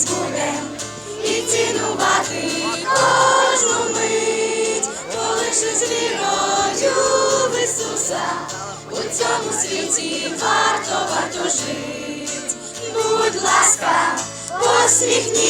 Дивитись будем і цінувати кожну мить, полиши з вірою в Ісуса, у цьому світі варто варто жить. Будь ласка, посміхні.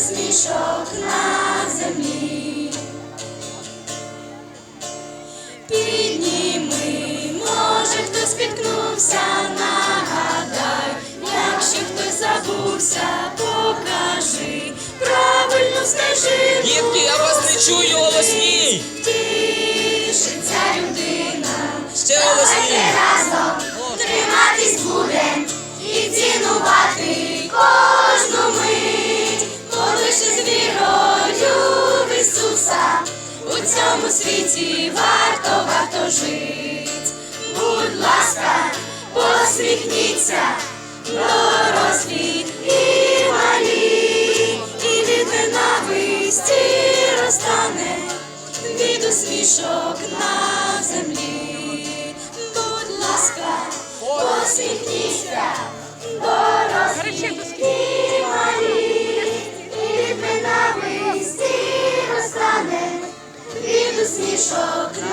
Від усмішок на землі. Підніми, може хтось спіткнувся, нагадай, якщо хтось забувся, покажи правильну стежину. Дітки, я вас не чую, голосні! Цьому світі варто, варто жить. Будь ласка, посміхніться, дорослі і малі, і від ненависті розтане від усмішок на землі. Будь ласка, посміхніться, дорослі від